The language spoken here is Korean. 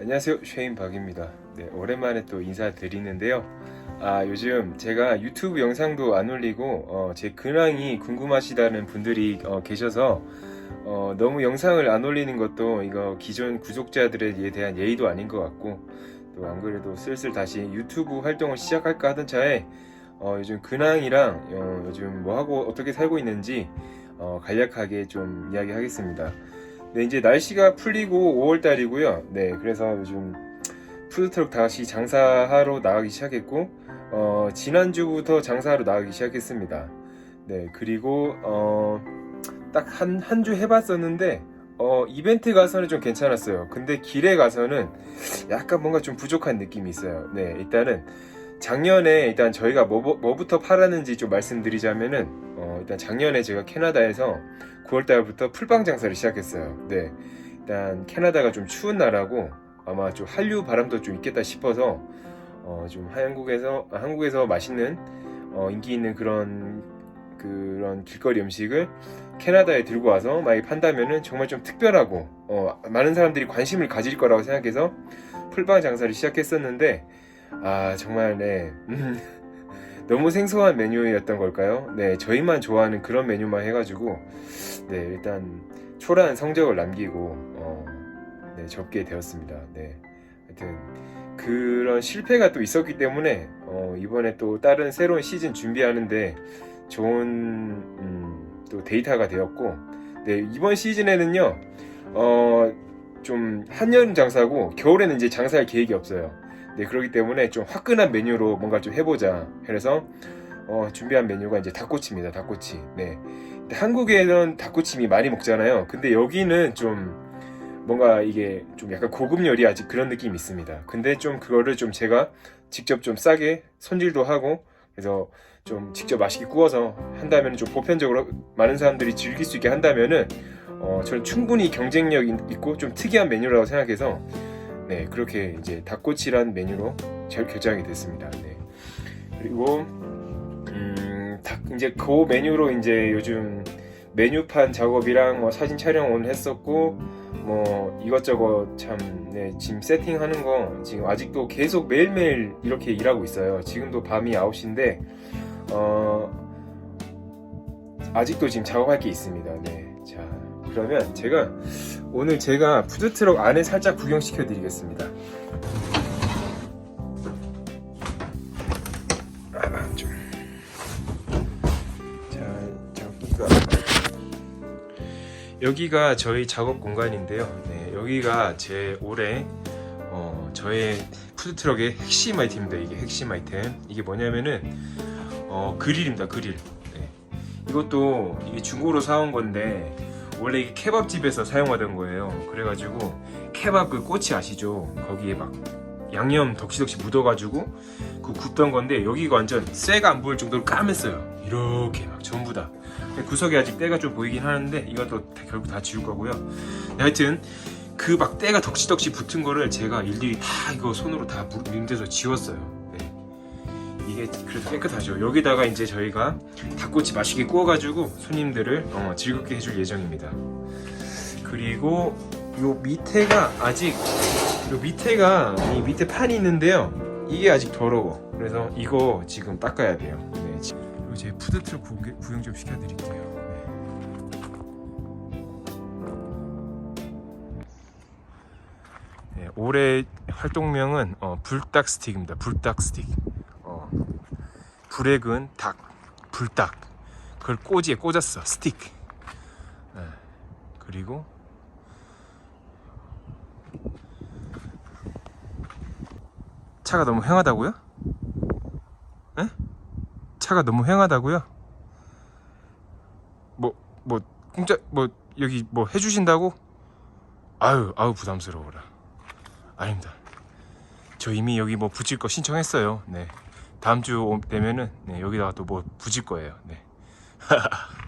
안녕하세요. 쉐인 박입니다. 네, 오랜만에 또 인사드리는데요. 아 요즘 제가 유튜브 영상도 안 올리고 어, 제 근황이 궁금하시다는 분들이 어, 계셔서 어, 너무 영상을 안 올리는 것도 이거 기존 구독자들에 대한 예의도 아닌 것 같고 또 안 그래도 슬슬 다시 유튜브 활동을 시작할까 하던 차에 어, 요즘 근황이랑 어, 요즘 뭐 하고 어떻게 살고 있는지 어, 간략하게 좀 이야기하겠습니다. 네, 이제 날씨가 풀리고 5월달이고요. 네, 그래서 요즘 푸드트럭 다시 장사하러 나가기 시작했고, 어, 지난주부터 장사하러 나가기 시작했습니다. 네, 그리고, 어, 딱 한, 한 주 해봤었는데, 어, 이벤트 가서는 좀 괜찮았어요. 근데 길에 가서는 약간 뭔가 좀 부족한 느낌이 있어요. 네, 일단은 작년에 일단 저희가 뭐, 뭐부터 팔았는지 좀 말씀드리자면은, 어, 일단 작년에 제가 캐나다에서 9월달부터 풀빵 장사를 시작했어요. 네. 일단 캐나다가 좀 추운 나라고 아마 좀 한류 바람도 좀 있겠다 싶어서 어, 좀 한국에서 아, 한국에서 맛있는 어, 인기 있는 그런 그런 길거리 음식을 캐나다에 들고 와서 많이 판다면은 정말 좀 특별하고 어, 많은 사람들이 관심을 가질 거라고 생각해서 풀빵 장사를 시작했었는데 아 정말 네 음, 너무 생소한 메뉴였던 걸까요? 네 저희만 좋아하는 그런 메뉴만 해가지고 네, 일단 초라한 성적을 남기고 어, 네, 접게 되었습니다. 네, 하여튼 그런 실패가 또 있었기 때문에 어, 이번에 또 다른 새로운 시즌 준비하는데 좋은 음, 또 데이터가 되었고, 네 이번 시즌에는요, 어, 좀 한여름 장사고 겨울에는 이제 장사할 계획이 없어요. 네 그렇기 때문에 좀 화끈한 메뉴로 뭔가 좀 해보자. 그래서 어, 준비한 메뉴가 이제 닭꼬치입니다. 닭꼬치. 네. 한국에는 닭꼬치미 많이 먹잖아요. 근데 여기는 좀 뭔가 이게 좀 약간 고급 요리 아직 그런 느낌이 있습니다. 근데 좀 그거를 좀 제가 직접 좀 싸게 손질도 하고 그래서 좀 직접 맛있게 구워서 한다면 좀 보편적으로 많은 사람들이 즐길 수 있게 한다면은 어, 저는 충분히 경쟁력 있고 좀 특이한 메뉴라고 생각해서 네 그렇게 이제 닭꼬치란 메뉴로 잘 결정이 됐습니다. 네. 그리고 음, 닭, 이제 그 메뉴로 이제 요즘 메뉴판 작업이랑 뭐 사진 촬영 오늘 했었고 뭐 이것저것 참 네, 지금 세팅하는 거 지금 아직도 계속 매일매일 이렇게 일하고 있어요. 지금도 밤이 9시인데 어 아직도 지금 작업할 게 있습니다. 네. 자, 그러면 제가 오늘 제가 푸드트럭 안에 살짝 구경시켜 드리겠습니다. 여기가 여기가 저희 작업 공간인데요. 네, 여기가 제 올해 어, 저의 푸드트럭의 핵심 아이템입니다. 이게 핵심 아이템. 이게 뭐냐면은 어, 그릴입니다. 그릴. 네. 이것도 이게 중고로 사온 건데 원래 이게 케밥집에서 사용하던 거예요. 그래가지고 케밥 그 꼬치 아시죠? 거기에 막 양념 덕시덕시 묻어가지고 그 굽던 건데 여기가 완전 쇠가 안 보일 정도로 까맸어요. 이렇게 막 전부 다. 구석에 아직 때가 좀 보이긴 하는데 이것도 다- 결국 다 지울 거고요. 네, 하여튼 그 막 때가 덕시덕시 붙은 거를 제가 일일이 다 이거 손으로 다 무- 문대서 지웠어요. 네. 이게 그래도 깨끗하죠. 여기다가 이제 저희가 닭꼬치 맛있게 구워가지고 손님들을 어, 즐겁게 해줄 예정입니다. 그리고 요 밑에가 아직 요 밑에가 이 밑에 판이 있는데요. 이게 아직 더러워. 그래서 이거 지금 닦아야 돼요. 네, 지금 요제 푸드트럭 구경, 구경 좀 시켜드릴게요. 네. 네, 올해 활동명은 어, 불닭 스틱입니다. 불닭 스틱. 근 닭, 불닭. 그걸 꼬지에 꽂았어. 스틱. 네. 그리고 차가 너무 휑하다고요? 에? 차가 너무 휑하다고요? 뭐, 뭐, 공짜, 뭐, 여기 뭐 해주신다고? 아유, 아유, 부담스러워라. 아닙니다. 저 이미 여기 뭐 붙일 거 신청했어요. 네. 다음 주 오- 되면은, 네, 여기다가 또 뭐 붙일 거예요. 네.